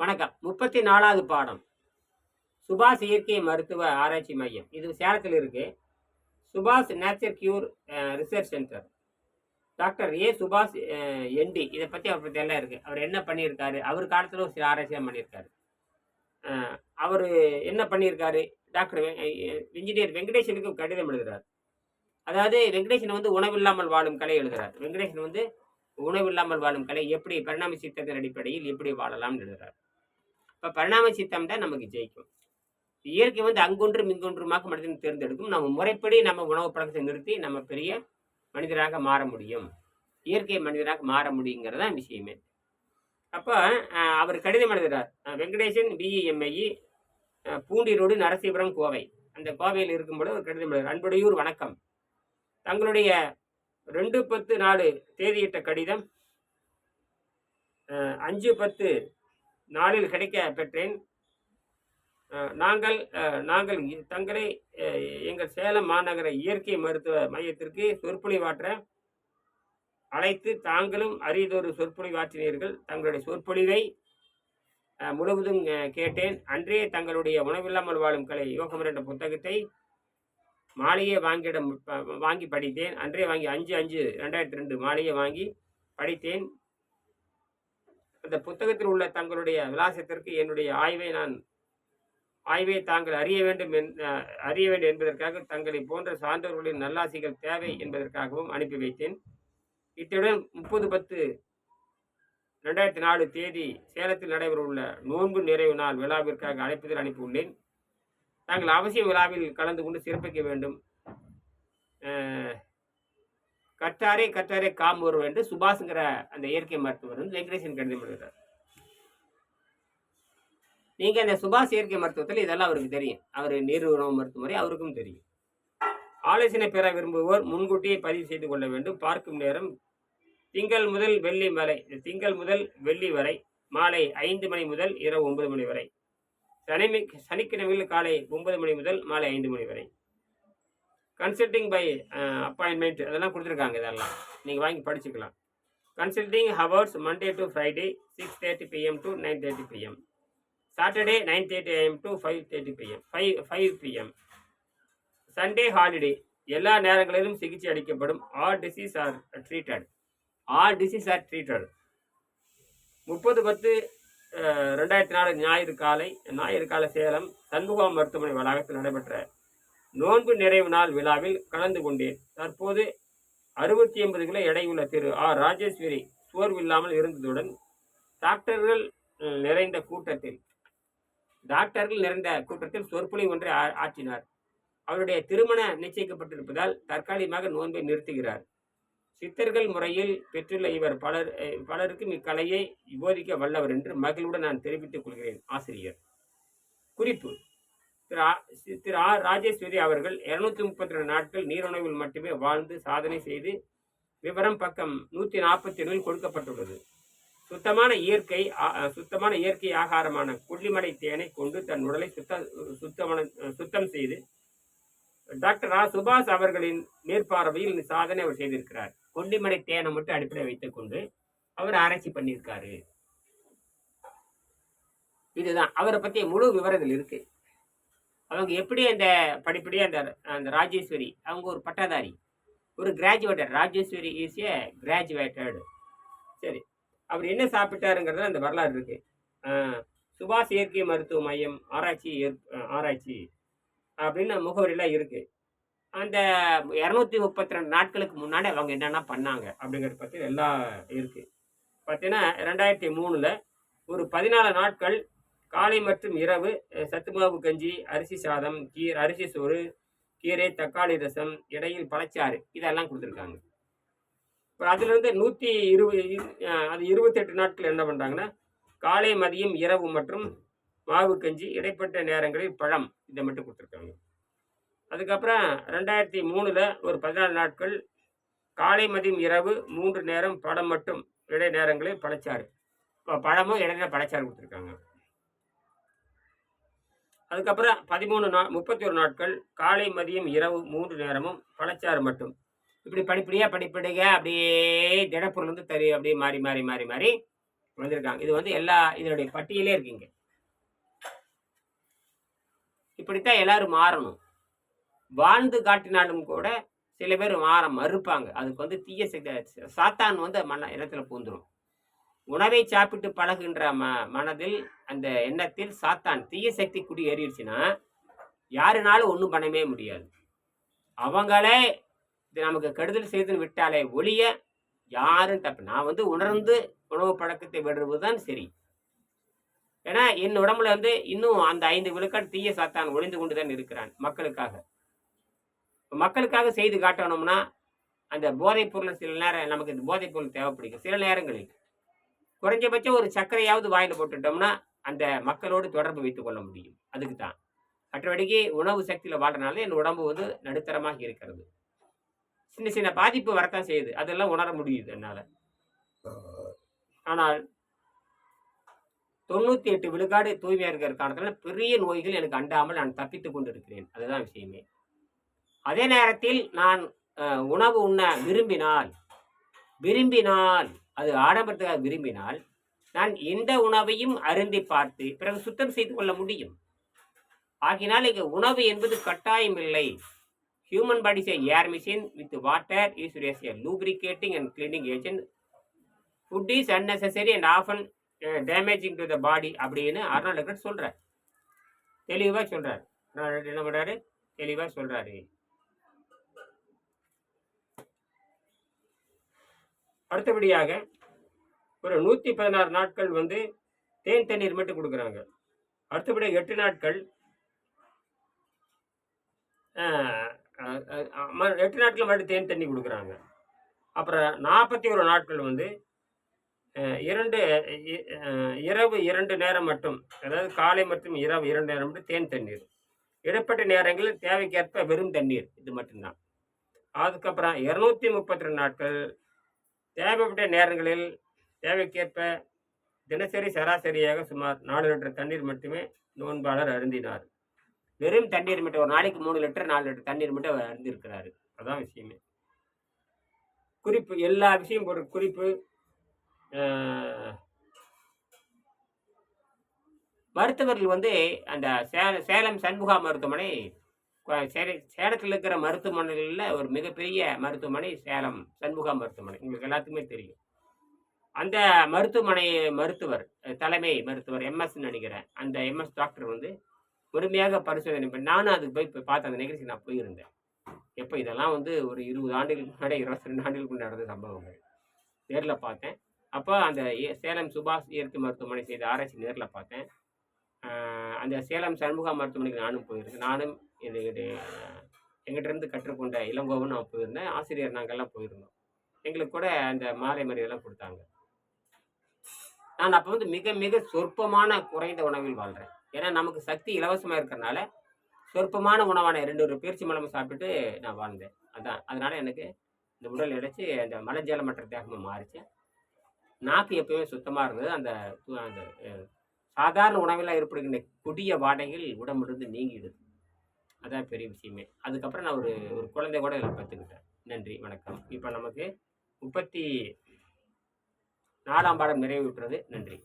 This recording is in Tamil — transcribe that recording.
வணக்கம். முப்பத்தி நாலாவது பாடம். சுபாஷ் இயற்கை மருத்துவ ஆராய்ச்சி மையம். இது சேலத்தில் இருக்கு. Subash nature cure research centre doctor A Subash ND இதை பற்றி அவர் பற்றி எல்லாம் இருக்குது அவர் என்ன பண்ணியிருக்காரு? அவர் காலத்தில் ஒரு சில ஆராய்ச்சியாக பண்ணியிருக்காரு. அவர் என்ன பண்ணியிருக்காரு? டாக்டர் இன்ஜினியர் வெங்கடேஷனுக்கு கடிதம் எழுதுறார். அதாவது வெங்கடேஷன் வந்து உணவில்லாமல் வாழும் கலை எழுதுறார். வெங்கடேஷன் வந்து உணவில்லாமல் வாழும் கலை எப்படி பரிணாம சித்தத்தின் அடிப்படையில் எப்படி வாழலாம் எழுதுறார். இப்போ பரிணாம சித்தம் தான் நமக்கு ஜெயிக்கும். இயற்கை வந்து அங்கொன்றும் இங்கொன்றுமாக மனிதன் தேர்ந்தெடுக்கும். நம்ம முறைப்படி நம்ம உணவு பழக்கத்தை நிறுத்தி நம்ம பெரிய மனிதராக மாற முடியும். இயற்கை மனிதராக மாற முடியுங்கிறது தான் விஷயமே. அப்போ அவர் கடிதம் எழுதுகிறார் வெங்கடேசன் பிஇஎம்ஐஇ பூண்டி ரோடு கோவை. அந்த கோவையில் இருக்கும்போது ஒரு கடிதம் எழுதுகிறார் அன்புடையூர் வணக்கம். தங்களுடைய ரெண்டு பத்து நாலு தேதியிட்ட கடிதம் அஞ்சு பத்து நாளில் கிடைக்க பெற்றேன். நாங்கள் நாங்கள் தங்களை எங்கள் சேலம் மாநகர இயற்கை மருத்துவ மையத்திற்கு சொற்பொழிவாற்ற அழைத்து தாங்களும் அரியதொரு சொற்பொழிவாற்றினீர்கள் தங்களுடைய சொற்பொழிவை முழுவதும் கேட்டேன். அன்றே தங்களுடைய உணவில்லாமல் வாழும் கலை யோகம் என்ற புத்தகத்தை மாலையே வாங்கிட மு- வாங்கி படித்தேன். அன்றே வாங்கி அஞ்சு அஞ்சு ரெண்டாயிரத்தி ரெண்டு மாலையை வாங்கி படித்தேன். அந்த புத்தகத்தில் உள்ள தங்களுடைய விலாசத்திற்கு என்னுடைய ஆய்வை நான் ஆய்வை தாங்கள் அறிய வேண்டும் என் அறிய வேண்டும் என்பதற்காக தங்களை போன்ற சான்றோர்களின் நல்லாசிகள் தேவை என்பதற்காகவும் அனுப்பி வைத்தேன். இத்துடன் முப்பது பத்து ரெண்டாயிரத்தி நாலு தேதி சேலத்தில் நடைபெறவுள்ள நோன்பு நிறைவு நாள் விழாவிற்காக அழைப்புதல் அனுப்பியுள்ளேன். தாங்கள் அவசியம் விழாவில் கலந்து கொண்டு சிறப்பிக்க வேண்டும். கற்றாரே கற்றாரே காம் ஒருவர் என்று சுபாஷுங்கிற அந்த இயற்கை மருத்துவர் வந்து வெங்கடேசன் கடிதம் எழுதுகிறார் நீங்க அந்த சுபாஷ் இயற்கை மருத்துவத்தில் இதெல்லாம் அவருக்கு தெரியும். அவர் நீர் மருத்துவமுறை அவருக்கும் தெரியும். ஆலோசனை பெற விரும்புவோர் முன்கூட்டியே பதிவு செய்து கொள்ள வேண்டும். பார்க்கும் நேரம் திங்கள் முதல் வெள்ளி வரை திங்கள் முதல் வெள்ளி வரை மாலை ஐந்து மணி முதல் இரவு ஒன்பது மணி வரை. சனி சனிக்கிழமைகள் காலை ஒன்பது மணி முதல் மாலை ஐந்து மணி வரை. கன்சல்டிங் பை அப்பாயின்மெண்ட் அதெல்லாம் கொடுத்துருக்காங்க இதெல்லாம். நீங்கள் வாங்கி படிச்சுக்கலாம். Consulting hours Monday to Friday six thirty PM to nine thirty PM Saturday nine thirty AM to five thirty PM five five PM Sunday holiday எல்லா நேரங்களிலும் சிகிச்சை அளிக்கப்படும். All disease are treated all disease are treated முப்பது பத்து ரெண்டாயிரத்தி நாலு ஞாயிறு காலை ஞாயிறு கால சேலம் சண்முகம் மருத்துவமனை வளாகத்தில் நடைபெற்ற நோன்பு நிறைவு நாள் விழாவில் கலந்து கொண்டேன். தற்போது அறுபத்தி எண்பது கிலோ எடையுள்ள திரு ஆர் ராஜேஸ்வரி சோர்வில்லாமல் இருந்ததுடன் டாக்டர்கள் நிறைந்த கூட்டத்தில் டாக்டர்கள் நிறைந்த கூட்டத்தில் சொற்பொழி ஒன்றை ஆற்றினார். அவருடைய திருமண நிச்சயிக்கப்பட்டிருப்பதால் தற்காலிகமாக நோன்பை நிறுத்துகிறார். சித்தர்கள் முறையில் பெற்றுள்ள இவர் பலர் பலருக்கும் இக்கலையை போதிக்க வல்லவர் என்று மகிழ்வுடன் நான் தெரிவித்துக் கொள்கிறேன். ஆசிரியர். குறிப்பு. திரு திரு ஆர் ராஜேஸ்வரி அவர்கள் இருநூத்தி முப்பத்தி ரெண்டு நாட்கள் நீருணவில் மட்டுமே வாழ்ந்து சாதனை செய்து விவரம் பக்கம் நூற்றி நாற்பத்தி ஏழில் கொடுக்கப்பட்டுள்ளது. சுத்தமான இயற்கை சுத்தமான இயற்கை ஆகாரமான கொல்லிமலை தேனை கொண்டு தன் உடலை சுத்த சுத்தமான சுத்தம் செய்து டாக்டர் ஆ சுபாஷ் அவர்களின் மேற்பார்வையில் இந்த சாதனை அவர் செய்திருக்கிறார். கொல்லிமலை தேனை மட்டும் அடிப்படை வைத்துக்கொண்டு அவர் ஆராய்ச்சி பண்ணியிருக்காரு. இதுதான். அவரை பற்றிய முழு விவரங்கள் இருக்கு. அவங்க எப்படி அந்த படிப்படியாக அந்த அந்த ராஜேஸ்வரி அவங்க ஒரு பட்டதாரி. ஒரு graduated Rajeshwari is a graduated சரி. அவர் என்ன சாப்பிட்டாருங்கிறது அந்த வரலாறு இருக்கு. சுபாஷ் இயற்கை மருத்துவ மையம் ஆராய்ச்சி ஏற்- ஆராய்ச்சி அப்படின்னு முகவரிலாம் இருக்குது அந்த இரநூத்தி முப்பத்தி ரெண்டு நாட்களுக்கு முன்னாடி அவங்க என்னென்ன பண்ணாங்க அப்படிங்கிறத பற்றி எல்லாம் இருக்குது பார்த்தீங்கன்னா ரெண்டாயிரத்தி மூணில் ஒரு பதினாலு நாட்கள் காலை மற்றும் இரவு சத்துமாவு கஞ்சி அரிசி சாதம் கீர் அரிசி சோறு கீரை தக்காளி ரசம் இடையில் பழச்சாறு இதெல்லாம் கொடுத்துருக்காங்க. இப்போ அதுலேருந்து நூற்றி இருபது அது இருபத்தெட்டு நாட்கள் என்ன பண்ணுறாங்கன்னா காலை மதியம் இரவு மற்றும் மாவு கஞ்சி இடைப்பட்ட நேரங்களில் பழம் இதை மட்டும் கொடுத்துருக்காங்க. அதுக்கப்புறம் ரெண்டாயிரத்தி மூணில் ஒரு பதினாலு நாட்கள் காலை மதியம் இரவு மூன்று நேரம் பழம் மட்டும் இடை நேரங்களில் பழச்சாறு இப்போ பழமும் இடையில பழச்சாறு கொடுத்துருக்காங்க. அதுக்கப்புறம் பதிமூணு நா முப்பத்தி ஒரு நாட்கள் காலை மதியம் இரவு மூன்று நேரமும் பழச்சாறு மட்டும். இப்படி படிப்படியாக படிப்படியாக அப்படியே திடப்பொருள் வந்து தரு அப்படியே மாறி மாறி மாறி மாறி வந்திருக்காங்க. இது வந்து எல்லா இதனுடைய பட்டியலே இருக்கீங்க இப்படித்தான் எல்லாரும் மாறணும். வாழ்ந்து காட்டினாலும் கூட சில பேர் மாற மறுப்பாங்க. அதுக்கு வந்து தீய சக்தி சாத்தான் வந்து மன இடத்துல பூந்துடும் உணவை சாப்பிட்டு பழகுகின்ற ம மனதில் அந்த எண்ணத்தில் சாத்தான் தீய சக்தி குடி ஏறிடுச்சுன்னா யாருனாலும் ஒன்றும் பண்ணவே முடியாது. அவங்களே இது நமக்கு கெடுதல் செய்து விட்டாலே ஒழிய யாரும் தப்பு நான் வந்து உணர்ந்து உணவு பழக்கத்தை விடுறதுதான் சரி. ஏன்னா என் உடம்புல வந்து இன்னும் அந்த ஐந்து விழுக்காடு தீய சாத்தான் ஒளிந்து கொண்டு தான் இருக்கிறான் மக்களுக்காக. இப்போ மக்களுக்காக செய்து காட்டணும்னா அந்த போதைப் பொருள் சில நேரம் நமக்கு இந்த போதைப் பொருள் தேவைப்படுகிறது. சில நேரங்களில் குறைஞ்சபட்சம் ஒரு சர்க்கரையாவது வாயில் போட்டுட்டோம்னா அந்த மக்களோடு தொடர்பு வைத்துக் கொள்ள முடியும். அதுக்கு தான். மற்றபடிக்கு உணவு சக்தியில் வாழ்றனால என் உடம்பு வந்து நடுத்தரமாக இருக்கிறது. சின்ன சின்ன பாதிப்பு வரத்தான் செய்யுது. அதெல்லாம் உணர முடியுது என்னால். ஆனால் தொண்ணூற்றி எட்டு விழுக்காடு தூய்மையாக இருக்கிற காரணத்தில் பெரிய நோய்கள் எனக்கு அண்டாமல் நான் தப்பித்துக் கொண்டு இருக்கிறேன் அதுதான் விஷயமே. அதே நேரத்தில் நான் உணவு உண்ண விரும்பினால் விரும்பினால் அது ஆடம்பரத்துக்காக விரும்பினால் நான் எந்த உணவையும் அருந்தி பார்த்து பிறகு சுத்தம் செய்து கொள்ள முடியும். ஆகினால் இங்கே உணவு என்பது கட்டாயம் இல்லை. Human bodies is a machine with water is a lubricating and cleaning agent food is unnecessary and often damaging to the body அப்படின்னு அருணாளக்கர் சொல்கிறார் தெளிவாக சொல்கிறார் என்ன பண்ணுறாரு தெளிவாக சொல்கிறாரு அடுத்தபடியாக ஒரு நூற்றி பதினாறு நாட்கள் வந்து தேன் தண்ணீர் மட்டும் கொடுக்குறாங்க. அடுத்தபடியாக எட்டு நாட்கள் எட்டு நாட்கள் மட்டும் தேன் தண்ணி கொடுக்குறாங்க. அப்புறம் நாற்பத்தி ஒரு நாட்கள் வந்து இரண்டு இ- இரவு இரண்டு நேரம் மட்டும் அதாவது காலை மற்றும் இரவு இரண்டு நேரம் மட்டும் தேன் தண்ணீர். இடைப்பட்ட நேரங்களில் தேவைக்கேற்ப வெறும் தண்ணீர் இது மட்டும்தான். அதுக்கப்புறம் இரநூத்தி முப்பத்தி ரெண்டு நாட்கள் தேவைப்பட்ட நேரங்களில் தேவைக்கேற்ப தினசரி சராசரியாக சுமார் நாலு லிட்டர் தண்ணீர் மட்டுமே நோன்பாளர் அருந்தினார். வெறும் தண்ணீர் மட்டும் ஒரு நாளைக்கு மூணு லிட்டர் நாலு லிட்டர் தண்ணீர் மட்டும் அவர் அருந்திருக்கிறாரு. அதான் விஷயமே. குறிப்பு எல்லா விஷயம் ஒரு குறிப்பு மருத்துவர்கள் வந்து அந்த சேல சேலம் சண்முகா மருத்துவமனை சேல- சேலத்தில் இருக்கிற மருத்துவமனைகளில் ஒரு மிகப்பெரிய மருத்துவமனை சேலம் சண்முகா மருத்துவமனை. உங்களுக்கு எல்லாத்துக்குமே தெரியும். அந்த மருத்துவமனை மருத்துவர் தலைமை மருத்துவர் எம்எஸ் நினைக்கிறேன். அந்த எம்எஸ் டாக்டர் வந்து முழுமையாக பரிசோதனை பண்ணி நானும் அதுக்கு போய் போய் பார்த்த அந்த நிகழ்ச்சி நான் போயிருந்தேன். எப்போ இதெல்லாம் வந்து ஒரு இருபது ஆண்டுகளுக்கு முன்னாடி இருபத்தி ரெண்டு ஆண்டுகளுக்கு நடந்த சம்பவங்கள். நேரில் பார்த்தேன். அப்போ அந்த ஏ- சேலம் சுபாஷ் இயற்கை மருத்துவமனை செய்த ஆராய்ச்சி நேரில் பார்த்தேன். அந்த சேலம் சண்முகா மருத்துவமனைக்கு நானும் போயிருந்தேன். நானும் இது எங்கிட்ட எங்கிட்டேருந்து கற்றுக்கொண்ட இளங்கோவன் நான் போயிருந்தேன். ஆசிரியர் நாங்கள்லாம் போயிருந்தோம். எங்களுக்கு கூட அந்த மாலை மரியாதைலாம் கொடுத்தாங்க. நான் அப்போ வந்து மிக மிக சொற்பமான குறைந்த உணவில் வாழ்கிறேன் ஏன்னா நமக்கு சக்தி இலவசமாக இருக்கிறனால சொற்பமான உணவான ரெண்டு ஒரு பேர்ச்சி மலம் சாப்பிட்டுட்டு நான் வாழ்ந்தேன். அதான். அதனால் எனக்கு இந்த உடல் இடைச்சி அந்த மலஜலமற்ற தேகமாக மாறிச்சு. நாக்கு எப்பயுமே சுத்தமாக இருந்தது. அந்த அந்த சாதாரண உணவில் ஏற்படுகின்ற கொடிய வாடைகள் உடம்பிலிருந்து நீங்கிடுது அதான் பெரிய விஷயமே. அதுக்கப்புறம் நான் ஒரு ஒரு குழந்தை கூட இதில் கற்றுக்கிட்டேன் நன்றி வணக்கம். இப்போ நமக்கு முப்பத்தி நாலாம் பாடம் நிறைவுற்றது. நன்றி.